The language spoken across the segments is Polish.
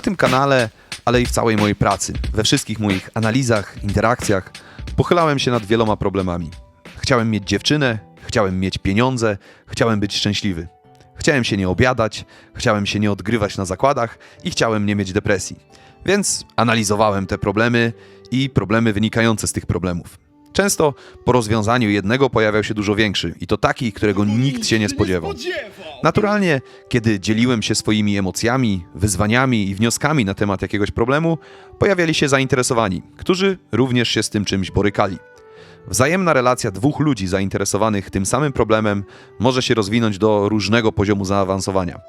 Na tym kanale, ale i w całej mojej pracy, we wszystkich moich analizach, interakcjach, pochylałem się nad wieloma problemami. Chciałem mieć dziewczynę, chciałem mieć pieniądze, chciałem być szczęśliwy. Chciałem się nie obiadać, chciałem się nie odgrywać na zakładach i chciałem nie mieć depresji. Więc analizowałem te problemy i problemy wynikające z tych problemów. Często po rozwiązaniu jednego pojawiał się dużo większy i to taki, którego nikt się nie spodziewał. Naturalnie, kiedy dzieliłem się swoimi emocjami, wyzwaniami i wnioskami na temat jakiegoś problemu, pojawiali się zainteresowani, którzy również się z tym czymś borykali. Wzajemna relacja dwóch ludzi zainteresowanych tym samym problemem może się rozwinąć do różnego poziomu zaawansowania.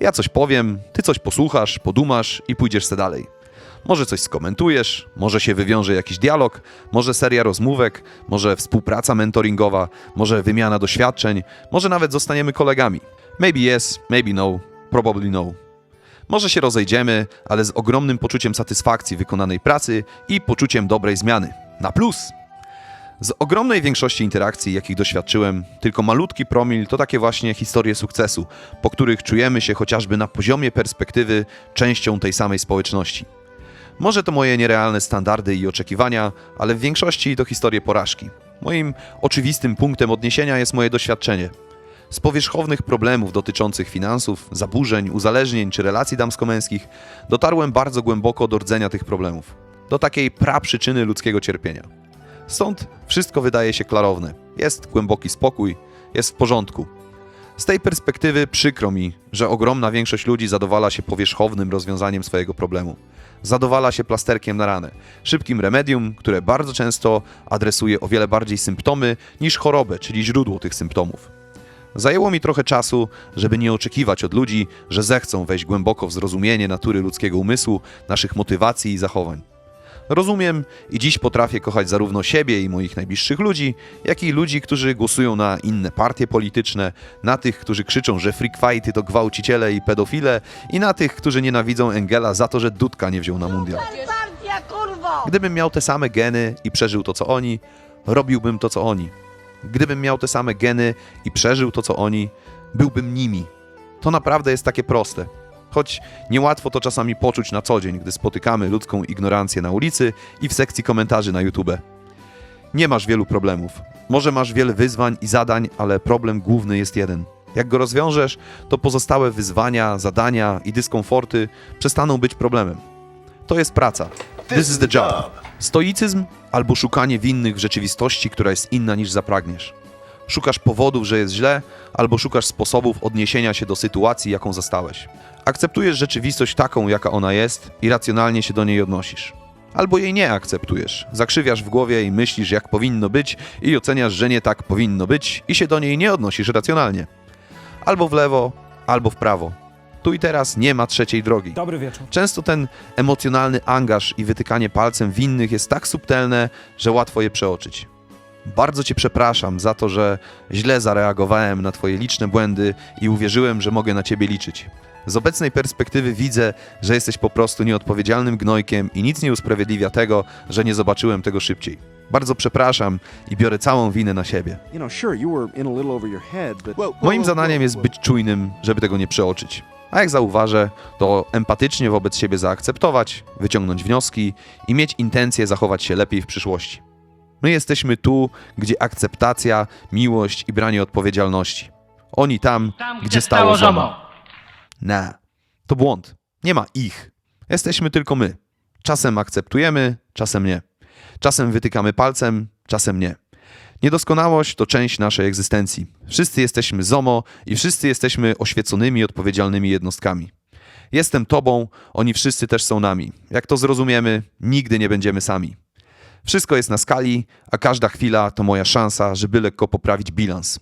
Ja coś powiem, ty coś posłuchasz, podumasz i pójdziesz se dalej. Może coś skomentujesz, może się wywiąże jakiś dialog, może seria rozmówek, może współpraca mentoringowa, może wymiana doświadczeń, może nawet zostaniemy kolegami. Maybe yes, maybe no, probably no. Może się rozejdziemy, ale z ogromnym poczuciem satysfakcji wykonanej pracy i poczuciem dobrej zmiany. Na plus! Z ogromnej większości interakcji, jakich doświadczyłem, tylko malutki promil to takie właśnie historie sukcesu, po których czujemy się chociażby na poziomie perspektywy częścią tej samej społeczności. Może to moje nierealne standardy i oczekiwania, ale w większości to historie porażki. Moim oczywistym punktem odniesienia jest moje doświadczenie. Z powierzchownych problemów dotyczących finansów, zaburzeń, uzależnień czy relacji damsko-męskich dotarłem bardzo głęboko do rdzenia tych problemów, do takiej praprzyczyny ludzkiego cierpienia. Stąd wszystko wydaje się klarowne. Jest głęboki spokój, jest w porządku. Z tej perspektywy przykro mi, że ogromna większość ludzi zadowala się powierzchownym rozwiązaniem swojego problemu. Zadowala się plasterkiem na ranę, szybkim remedium, które bardzo często adresuje o wiele bardziej symptomy niż chorobę, czyli źródło tych symptomów. Zajęło mi trochę czasu, żeby nie oczekiwać od ludzi, że zechcą wejść głęboko w zrozumienie natury ludzkiego umysłu, naszych motywacji i zachowań. Rozumiem i dziś potrafię kochać zarówno siebie i moich najbliższych ludzi, jak i ludzi, którzy głosują na inne partie polityczne, na tych, którzy krzyczą, że freak fighty to gwałciciele i pedofile i na tych, którzy nienawidzą Engela za to, że Dudka nie wziął na mundial. Gdybym miał te same geny i przeżył to, co oni, robiłbym to, co oni. Gdybym miał te same geny i przeżył to, co oni, byłbym nimi. To naprawdę jest takie proste. Choć niełatwo to czasami poczuć na co dzień, gdy spotykamy ludzką ignorancję na ulicy i w sekcji komentarzy na YouTube. Nie masz wielu problemów. Może masz wiele wyzwań i zadań, ale problem główny jest jeden. Jak go rozwiążesz, to pozostałe wyzwania, zadania i dyskomforty przestaną być problemem. To jest praca. This is the job. Stoicyzm albo szukanie winnych w rzeczywistości, która jest inna niż zapragniesz. Szukasz powodów, że jest źle, albo szukasz sposobów odniesienia się do sytuacji, jaką zastałeś. Akceptujesz rzeczywistość taką, jaka ona jest i racjonalnie się do niej odnosisz. Albo jej nie akceptujesz. Zakrzywiasz w głowie i myślisz, jak powinno być, i oceniasz, że nie tak powinno być, i się do niej nie odnosisz racjonalnie. Albo w lewo, albo w prawo. Tu i teraz nie ma trzeciej drogi. Dobry wieczór. Często ten emocjonalny angaż i wytykanie palcem winnych jest tak subtelne, że łatwo je przeoczyć. Bardzo Cię przepraszam za to, że źle zareagowałem na Twoje liczne błędy i uwierzyłem, że mogę na Ciebie liczyć. Z obecnej perspektywy widzę, że jesteś po prostu nieodpowiedzialnym gnojkiem i nic nie usprawiedliwia tego, że nie zobaczyłem tego szybciej. Bardzo przepraszam i biorę całą winę na siebie. Moim zadaniem jest być czujnym, żeby tego nie przeoczyć. A jak zauważę, to empatycznie wobec siebie zaakceptować, wyciągnąć wnioski i mieć intencję zachować się lepiej w przyszłości. My jesteśmy tu, gdzie akceptacja, miłość i branie odpowiedzialności. Oni tam, Tam, gdzie stało żomo. Na, to błąd. Nie ma ich. Jesteśmy tylko my. Czasem akceptujemy, czasem nie. Czasem wytykamy palcem, czasem nie. Niedoskonałość to część naszej egzystencji. Wszyscy jesteśmy ZOMO i wszyscy jesteśmy oświeconymi, odpowiedzialnymi jednostkami. Jestem tobą, oni wszyscy też są nami. Jak to zrozumiemy, nigdy nie będziemy sami. Wszystko jest na skali, a każda chwila to moja szansa, żeby lekko poprawić bilans.